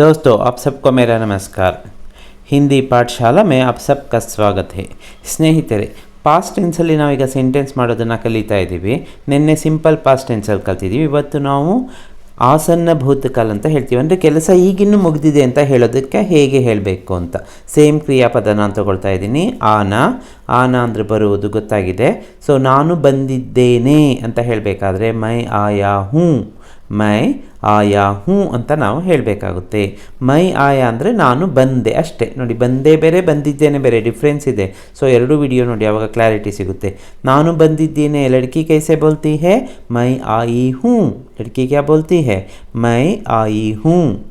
दोस्तों आप सबको मेरा नमस्कार ಹಿಂದಿ ಪಾಠಶಾಲಾ ಮೇ ಆಪ್ ಸಬ್ಕ ಸ್ವಾಗತ ಹೇ ಸ್ನೇಹಿತರೆ ಪಾಸ್ಟ್ ಟೆನ್ಸಲ್ಲಿ ನಾವೀಗ ಸೆಂಟೆನ್ಸ್ ಮಾಡೋದನ್ನು ಕಲಿತಾ ಇದ್ದೀವಿ ನಿನ್ನೆ ಸಿಂಪಲ್ ಪಾಸ್ಟ್ ಟೆನ್ಸಲ್ಲಿ ಕಲ್ತಿದ್ದೀವಿ ಇವತ್ತು ನಾವು ಆಸನ್ನ ಭೂತಕಾಲ ಅಂತ ಹೇಳ್ತೀವಿ ಅಂದರೆ ಕೆಲಸ ಈಗಿನ್ನೂ ಮುಗಿದಿದೆ ಅಂತ ಹೇಳೋದಕ್ಕೆ ಹೇಗೆ ಹೇಳಬೇಕು ಅಂತ ಸೇಮ್ ಕ್ರಿಯಾಪದ ನಾನು ತಗೊಳ್ತಾ ಇದ್ದೀನಿ ಆನ ಆನ ಅಂದರೆ ಬರುವುದು ಗೊತ್ತಾಗಿದೆ ಸೊ ನಾನು ಬಂದಿದ್ದೇನೆ ಅಂತ ಹೇಳಬೇಕಾದ್ರೆ ಮೈ ಆಯಾ ಹೂँ ಮೈ ಆಯಾ ಹ್ಞೂ ಅಂತ ನಾವು ಹೇಳಬೇಕಾಗುತ್ತೆ. ಮೈ ಆಯಾ ಅಂದರೆ ನಾನು ಬಂದೆ ಅಷ್ಟೇ. ನೋಡಿ, ಬಂದೇ ಬೇರೆ, ಬಂದಿದ್ದೇನೆ ಬೇರೆ ಡಿಫ್ರೆನ್ಸ್ ಇದೆ. ಸೊ ಎರಡು ವಿಡಿಯೋ ನೋಡಿ ಆವಾಗ ಕ್ಲಾರಿಟಿ ಸಿಗುತ್ತೆ. ನಾನು ಬಂದಿದ್ದೇನೆ, ಲಡ್ಕಿ ಕೈಸೆ ಬೋಲ್ತಿ ಹೇ? ಮೈ ಆಯಿ ಹ್ಞೂ. ಲಡ್ಕಿ ಕ್ಯಾ ಬೋಲ್ತಿ ಹೇ? ಮೈ ಆಯಿ ಹ್ಞೂ.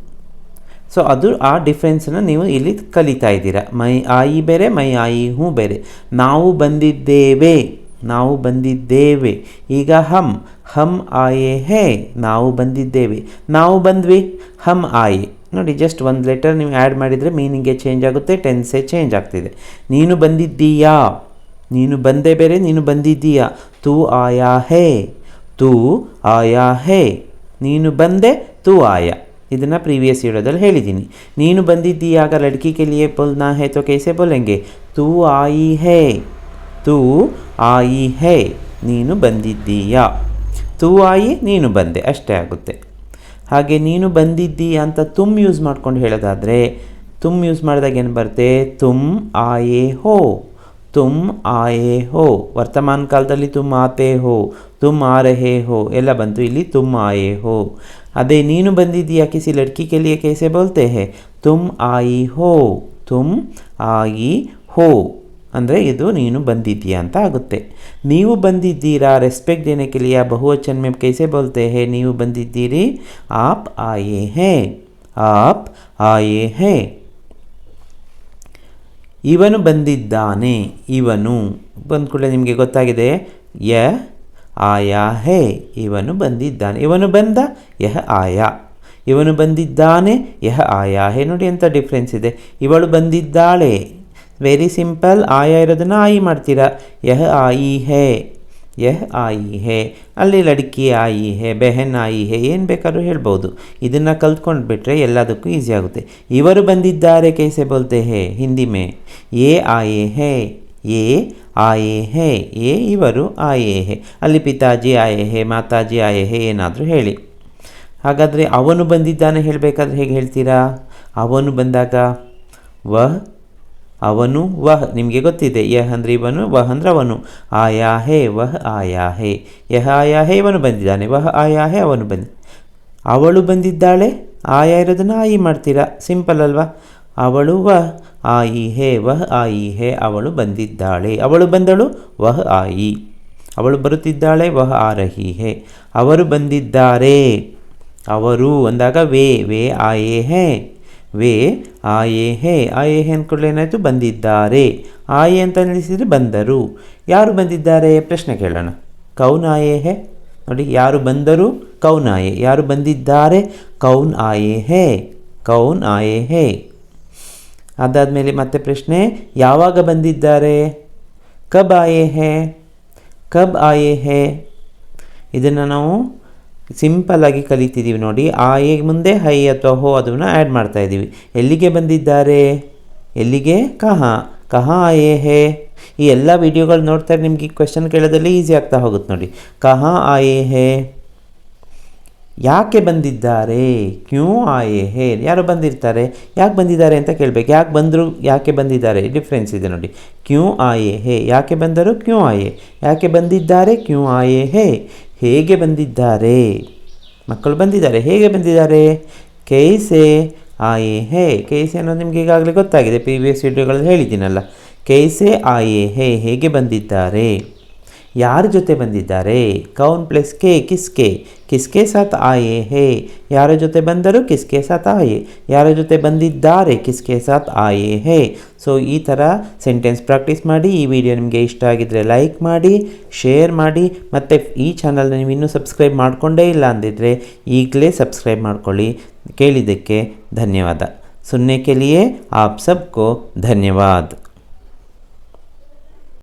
ಸೊ ಅದು ಆ ಡಿಫ್ರೆನ್ಸನ್ನು ನೀವು ಇಲ್ಲಿ ಕಲಿತಾ ಇದ್ದೀರಾ. ಮೈ ಆಯಿ ಬೇರೆ, ಮೈ ಆಯಿ ಹೂ ಬೇರೆ. ನಾವು ಬಂದಿದ್ದೇವೆ. ನಾವು ಬಂದಿದ್ದೇವೆ. ಈಗ ಹಮ್ ಹಮ್ ಆಯೆ ಹೇ, ನಾವು ಬಂದಿದ್ದೇವೆ. ನಾವು ಬಂದ್ವಿ ಹಮ್ ಆಯೆ. ನೋಡಿ ಜಸ್ಟ್ ಒಂದು ಲೆಟರ್ ನೀವು ಆ್ಯಡ್ ಮಾಡಿದರೆ ಮೀನಿಂಗ್ಗೆ ಚೇಂಜ್ ಆಗುತ್ತೆ ಟೆನ್ಸೇ ಚೇಂಜ್ ಆಗ್ತಿದೆ. ನೀನು ಬಂದಿದ್ದೀಯಾ? ನೀನು ಬಂದೇ ಬೇರೆ, ನೀನು ಬಂದಿದ್ದೀಯಾ? ತೂ ಆಯಾ ಹೇ, ತೂ ಆಯಾ ಹೇ. ನೀನು ಬಂದೆ, ತೂ ಆಯಾ. ಇದನ್ನು ಪ್ರೀವಿಯಸ್ ವಿಡಿಯೋದಲ್ಲಿ ಹೇಳಿದ್ದೀನಿ. ನೀನು ಬಂದಿದ್ದೀಯಾಗ ಲಡ್ಕಿ ಕೆ ಬೋಲ್ ನಾ ಹೇ, ತೋ ಕೈಸೆ ಬೋಲೆಂಗೆ ತೂ ಆಯಿ ಹೇ. ತೂ ಆಯಿ ಹೇ, ನೀನು ಬಂದಿದ್ದೀಯಾ? ತೂ ಆಯಿ, ನೀನು ಬಂದೆ. ಅಷ್ಟೇ ಆಗುತ್ತೆ. ಹಾಗೆ ನೀನು ಬಂದಿದ್ದೀಯ ಅಂತ ತುಮ್ ಯೂಸ್ ಮಾಡ್ಕೊಂಡು ಹೇಳೋದಾದರೆ, ತುಮ್ ಯೂಸ್ ಮಾಡಿದಾಗ ಏನು ಬರುತ್ತೆ? ತುಮ್ ಆಯೇ ಹೋ, ತುಮ್ ಆಯೇ ಹೋ. ವರ್ತಮಾನ ಕಾಲದಲ್ಲಿ ತುಮ್ ಆತೆ ಹೋ, ತುಮ್ ಆ ಹೋ ಎಲ್ಲ ಬಂತು. ಇಲ್ಲಿ ತುಮ್ ಆಯೇ ಹೋ. ಅದೇ ನೀನು ಬಂದಿದ್ದೀಯಾ ಕಿಸಿ ಲಡ್ಕಿ ಕೆಲಿಯ ಕೈಸೆ ಬೋಲ್ತೆ ಹೇ ತುಮ್ ಆಯಿ ಹೋ, ತುಮ್ ಆಯಿ ಹೋ. ಅಂದರೆ ಇದು ನೀನು ಬಂದಿದ್ದೀಯಾ ಅಂತ ಆಗುತ್ತೆ. ನೀವು ಬಂದಿದ್ದೀರಾ? ರೆಸ್ಪೆಕ್ಟ್ ದೇನೆ ಲಿಯಾ ಬಹುವಚನ ಮೇ ಕೈಸೆ ಬೋಲ್ತೆ ಹೇ, ನೀವು ಬಂದಿದ್ದೀರಿ? ಆಪ್ ಆಯೇ ಹೇ. ಆಪ್ ಆಯೇ ಹೇ. ಇವನು ಬಂದಿದ್ದಾನೆ. ಇವನು ಬಂದ ಕೂಡಲೇ ನಿಮಗೆ ಗೊತ್ತಾಗಿದೆ. ಯ ಆಯಾ ಹೇ. ಇವನು ಬಂದಿದ್ದಾನೆ. ಇವನು ಬಂದ? ಯಹ ಆಯಾ. ಇವನು ಬಂದಿದ್ದಾನೆ? ಯಹ ಆಯಾ ಹೇ. ನೋಡಿ ಎಂಥ ಡಿಫ್ರೆನ್ಸ್ ಇದೆ. ಇವಳು ಬಂದಿದ್ದಾಳೆ. ವೆರಿ ಸಿಂಪಲ್ ಆಯ ಇರೋದನ್ನು ಆಯಿ ಮಾಡ್ತೀರಾ? ಯಹ ಆಯಿ ಹೇ. ಯಹ್ ಆಯಿ ಹೇ. ಅಲ್ಲಿ ಲಡ್ಕಿ ಆಯಿ ಹೇ, ಬೆಹನ್ ಆಯಿ ಹೇ, ಏನು ಬೇಕಾದ್ರೂ ಹೇಳ್ಬೋದು. ಇದನ್ನು ಕಲ್ತ್ಕೊಂಡು ಬಿಟ್ಟರೆ ಎಲ್ಲದಕ್ಕೂ ಈಸಿ ಆಗುತ್ತೆ. ಇವರು ಬಂದಿದ್ದಾರೆ ಕೈಸೆ ಬೋಲ್ತೆ ಹೇ, ಹಿಂದಿ ಮೇ. ಏ ಆಯೆ ಹೇ. ಏ ಆಯೆ ಹೇ. ಏ ಇವರು ಆಯೆ ಹೇ. ಅಲ್ಲಿ ಪಿತಾಜಿ ಆಯೆ ಹೇ, ಮಾತಾಜಿ ಆಯೆ ಹೇ, ಏನಾದರೂ ಹೇಳಿ. ಹಾಗಾದರೆ ಅವನು ಬಂದಿದ್ದಾನೆ ಹೇಳಬೇಕಾದ್ರೆ ಹೇಗೆ ಹೇಳ್ತೀರಾ? ಅವನು ಬಂದಾಗ ವಹ್ ಅವನು ವಹ್, ನಿಮಗೆ ಗೊತ್ತಿದೆ, ಯಹ್ ಅಂದರೆ ಇವನು, ವಹ್ ಅಂದ್ರೆ ಅವನು. ಆಯಾ ಹೇ ವಹ್ ಆಯಾ ಹೇ ಯಹ ಆಯಾ ಹೇ ಇವನು ಬಂದಿದ್ದಾನೆ. ವಹ್ ಆಯಾ ಹೇ ಅವನು ಬಂದ. ಅವಳು ಬಂದಿದ್ದಾಳೆ? ಆಯಾ ಇರೋದನ್ನು ಆಯಿ ಮಾಡ್ತೀರಾ? ಸಿಂಪಲ್ ಅಲ್ವಾ? ಅವಳು ವಹ್, ಆಯಿ ಹೇ, ವಹ್, ಆಯಿ ಹೇ, ಅವಳು ಬಂದಿದ್ದಾಳೆ. ಅವಳು ಬಂದಳು? ವಹ್, ಆಯಿ. ಅವಳು ಬರುತ್ತಿದ್ದಾಳೆ? ವಹ್, ಆರಹಿ ರಹಿ ಹೇ. ಅವರು ಬಂದಿದ್ದಾರೆ. ಅವರು, ಅಂದಾಗ ವೇ ವೇ, ಆಯೇ ಹೇ. ವೇ ಆಯೇ ಹೇ ಆಯೇ ಹೇ ಅಂದ್ಕೊಳ್ಳಿ ಏನಾಯಿತು? ಬಂದಿದ್ದಾರೆ. ಆಯೆ ಅಂತ ನಿಲ್ಲಿಸಿದರೆ ಬಂದರು. ಯಾರು ಬಂದಿದ್ದಾರೆ? ಪ್ರಶ್ನೆ ಕೇಳೋಣ. ಕೌನ್ ಆಯೇ ಹೇ ನೋಡಿ, ಯಾರು ಬಂದರು? ಕೌನ್ ಆಯೆ. ಯಾರು ಬಂದಿದ್ದಾರೆ? ಕೌನ್ ಆಯೇ ಹೇ ಕೌನ್ ಆಯೇ ಹೇ ಅದಾದಮೇಲೆ ಮತ್ತೆ ಪ್ರಶ್ನೆ, ಯಾವಾಗ ಬಂದಿದ್ದಾರೆ? ಕಬ್ ಆಯೇ ಹೇ ಕಬ್ ಆಯೇ ಹೇ ಇದನ್ನು ನಾವು ಸಿಂಪಲ್ಲಾಗಿ ಕಲಿತಿದ್ದೀವಿ ನೋಡಿ. ಆ ಎ ಮುಂದೆ, ಹೈ ಅಥವಾ ಹೋ ಅದನ್ನು ಆ್ಯಡ್ ಮಾಡ್ತಾ ಇದ್ದೀವಿ ಎಲ್ಲಿಗೆ ಬಂದಿದ್ದಾರೆ? ಎಲ್ಲಿಗೆ? ಕಹ. ಕಹ ಆಯೇ ಹೇ. ಈ ಎಲ್ಲ ವೀಡಿಯೋಗಳು ನೋಡ್ತಾರೆ ನಿಮಗೆ ಈ ಕ್ವೆಶನ್ ಕೇಳೋದಲ್ಲಿ ಈಸಿ ಆಗ್ತಾ ಹೋಗುತ್ತೆ ನೋಡಿ. ಕಹ ಆಯೇ ಹೇ. ಯಾಕೆ ಬಂದಿದ್ದಾರೆ? ಕ್ಯೂ ಆಯೇ ಹೇ. ಯಾರು ಬಂದಿರ್ತಾರೆ. ಯಾಕೆ ಬಂದಿದ್ದಾರೆ ಅಂತ ಕೇಳಬೇಕು. ಯಾಕೆ ಬಂದರು, ಯಾಕೆ ಬಂದಿದ್ದಾರೆ? ಡಿಫ್ರೆನ್ಸ್ ಇದೆ ನೋಡಿ. ಕ್ಯೂ ಆಯೇ ಹೇ. ಯಾಕೆ ಬಂದರು? ಕ್ಯೂ ಆಯೇ ಯಾಕೆ ಬಂದಿದ್ದಾರೆ? ಕ್ಯೂ ಆಯೇ ಹೇ. ಹೇಗೆ ಬಂದಿದ್ದಾರೆ? ಮಕ್ಕಳು ಬಂದಿದ್ದಾರೆ. ಹೇಗೆ ಬಂದಿದ್ದಾರೆ? ಕೈಸೆ ಆಯೇ ಹೇ. ಕೈಸೆ ಅನ್ನೋದು ನಿಮಗೆ ಈಗಾಗಲೇ ಗೊತ್ತಾಗಿದೆ. ಪ್ರೀವಿಯಸ್ ವಿಡಿಯೋಗಳಲ್ಲಿ ಹೇಳಿದ್ದೀನಲ್ಲ. ಕೈಸೆ ಆಯೇ ಹೇ. ಹೇಗೆ ಬಂದಿದ್ದಾರೆ? ಯಾರ ಜೊತೆ ಬಂದಿದ್ದಾರೆ? ಕೌನ್ ಪ್ಲಸ್ ಕೆ ಕಿಸ್ಕೆ ಕಿಸ್ಕೆ ಸಾತ್ ಆಯೆ ಹೇ. ಯಾರ ಜೊತೆ ಬಂದರು? ಕಿಸ್ಕೆ ಸಾತ್ ಆಯೆ. ಯಾರ ಜೊತೆ ಬಂದಿದ್ದಾರೆ? ಕಿಸ್ಕೆ ಸಾತ್ ಆಯೆ ಹೇ. ಸೊ ಈ ಥರ ಸೆಂಟೆನ್ಸ್ ಪ್ರಾಕ್ಟೀಸ್ ಮಾಡಿ, ಈ ವಿಡಿಯೋ ನಿಮಗೆ ಇಷ್ಟ ಆಗಿದ್ದರೆ ಲೈಕ್ ಮಾಡಿ ಶೇರ್ ಮಾಡಿ, ಮತ್ತು ಈ ಚಾನಲ್ನ ನೀವು ಇನ್ನೂ ಸಬ್ಸ್ಕ್ರೈಬ್ ಮಾಡಿಕೊಂಡೇ ಇಲ್ಲ ಅಂದಿದ್ರೆ ಈಗಲೇ ಸಬ್ಸ್ಕ್ರೈಬ್ ಮಾಡ್ಕೊಳ್ಳಿ. ಕೇಳಿದ್ದಕ್ಕೆ ಧನ್ಯವಾದ. ಸುನ್ನೆ ಕೆ ಲಿಯೆ ಆಪ್ ಸಬ್ಕೋ ಧನ್ಯವಾದ.